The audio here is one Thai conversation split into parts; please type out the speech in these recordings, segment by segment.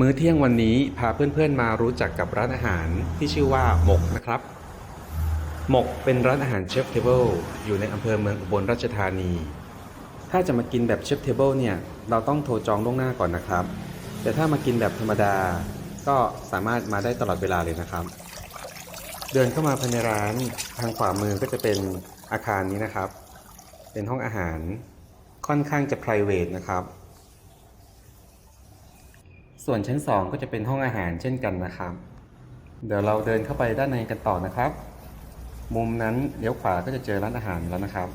มื้อเที่ยงวันนี้พาเพื่อนๆมารู้จักกับร้านอาหารที่ชื่อว่าหมกนะครับ หมกเป็นร้านอาหารเชฟเทเบิลอยู่ในอำเภอเมืองอุบลราชธานี ถ้าจะมากินแบบเชฟเทเบิลเนี่ยเราต้องโทรจองล่วงหน้าก่อนนะครับ แต่ถ้ามากินแบบธรรมดา ก็สามารถมาได้ตลอดเวลาเลยนะครับ เดินเข้ามาภายในร้านทางขวามือก็จะเป็นอาคารนี้นะครับ เป็นห้องอาหารค่อนข้างจะ p r i v a t นะครับ ส่วนชั้น 2 ก็จะเป็นห้องอาหารเช่นกันนะครับ เดี๋ยวเราเดินเข้าไปด้านในกันต่อนะครับ มุมนั้นเลี้ยวขวาก็จะเจอร้านอาหารแล้วนะครับ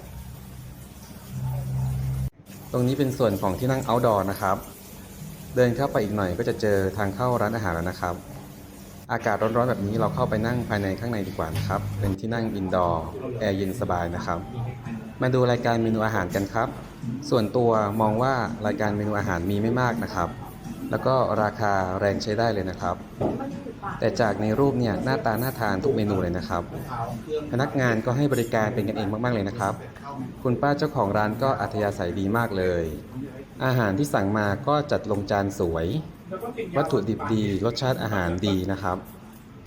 ตรงนี้เป็นส่วนของที่นั่ง outdoor นะครับ เดินเข้าไปอีกหน่อยก็จะเจอทางเข้าร้านอาหารแล้วนะครับ อากาศร้อนๆแบบนี้เราเข้าไปนั่งภายในข้างในดีกว่านะครับ เป็นที่นั่งอินดอร์แอร์เย็นสบายนะครับมาดูรายการเมนูอาหารกันครับ ส่วนตัวมองว่ารายการเมนูอาหารมีไม่มากนะครับ แล้วก็ราคาแรงใช้ได้เลยนะครับ แต่จากในรูปเนี่ยหน้าตาน่าทานทุกเมนูเลยนะครับ พนักงานก็ให้บริการเป็นกันเองมาก ๆ เลยนะครับ คุณป้าเจ้าของร้านก็อัธยาศัยดีมากเลย อาหารที่สั่งมาก็จัดลงจานสวย วัตถุดิบดี รสชาติอาหารดีนะครับ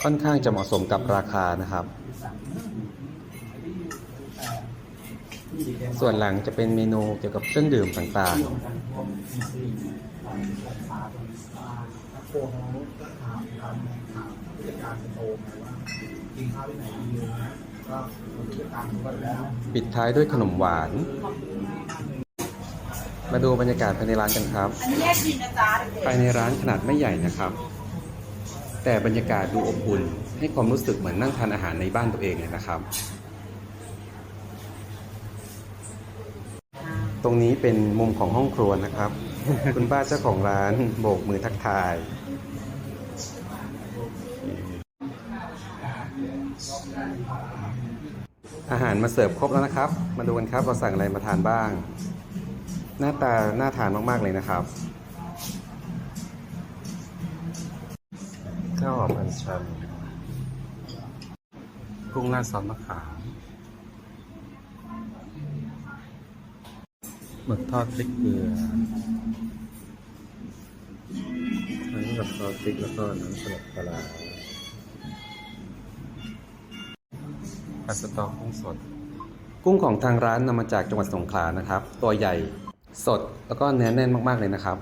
ค่อนข้างจะเหมาะสมกับราคานะครับ ส่วนหลังจะเป็นเมนูเกี่ยวกับเครื่องดื่มต่างๆ โค้เขาก็ถามทางถามผู้จัดการโตมาว่ากินข้าวที่ไหนดีนะก็ผู้จัดการก็แล้ว ปิดท้ายด้วยขนมหวาน มาดูบรรยากาศภายในร้านกันครับ อันนี้แยกกินนะจ๊ะเด็กภายในร้านขนาดไม่ใหญ่นะครับ แต่บรรยากาศดูอบอุ่นให้ความรู้สึกเหมือนนั่งทานอาหารในบ้านตัวเองเลยนะครับ ตรงนี้เป็นมุมของห้องครัวนะครับ คุณป้าเจ้าของร้านโบกมือทักทาย อาหารมาเสิร์ฟครบแล้วนะครับ มาดูกันครับเราสั่งอะไรมาทานบ้าง หน้าตาน่าทานมากๆเลยนะครับข้าวหอมอันชันกุ้งราดซอสมะขาม หมึกทอดพริกเกลือทั้งกับซอสพริกแล้วก็น้ำสลัดปลาร้าปลาสตอกุ้งสด กุ้งของทางร้านนำมาจากจังหวัดสงขลานะครับ ตัวใหญ่สดแล้วก็เนื้อแน่นมาก ๆ เลยนะครับ